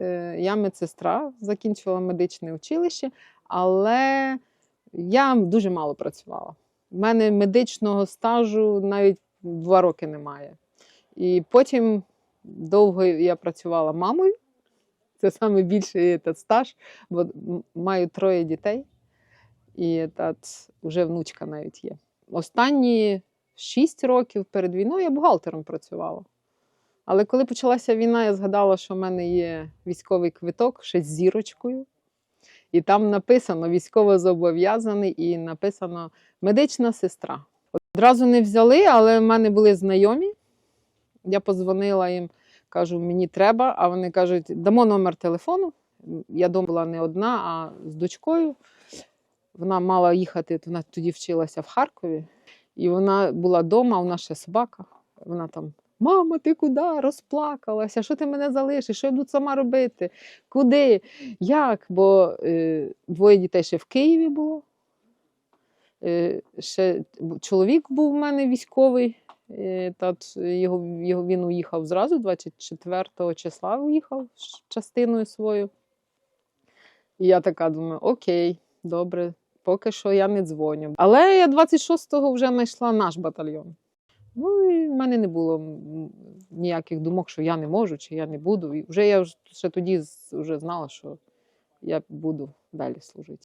Е, Я медсестра, закінчувала медичне училище, але я дуже мало працювала. У мене медичного стажу навіть два роки немає. І потім довго я працювала мамою. Це саме більший та стаж, бо маю троє дітей, і та, вже внучка навіть є. Останні шість років перед війною я бухгалтером працювала. Але коли почалася війна, я згадала, що в мене є військовий квиток ще з зірочкою. І там написано військово зобов'язаний і написано медична сестра. Одразу не взяли, але в мене були знайомі. Я позвонила їм, кажу, мені треба, а вони кажуть, дамо номер телефону. Я дома була не одна, а з дочкою. Вона мала їхати, вона тоді вчилася в Харкові, і вона була вдома, у нас ще собака. Вона там: Мама, ти куди? Розплакалася, що ти мене залишиш? Що я буду сама робити? Куди? Як? Бо е, двоє дітей ще в Києві було. Е, ще чоловік був у мене військовий. Е, його, його, він уїхав зразу, 24 числа уїхав частиною свою. І я така думаю: окей, добре, поки що я не дзвоню. Але я 26-го вже знайшла наш батальйон. Ну і в мене не було ніяких думок, що я не можу чи я не буду. І вже я вже ще тоді вже знала, що я буду далі служити.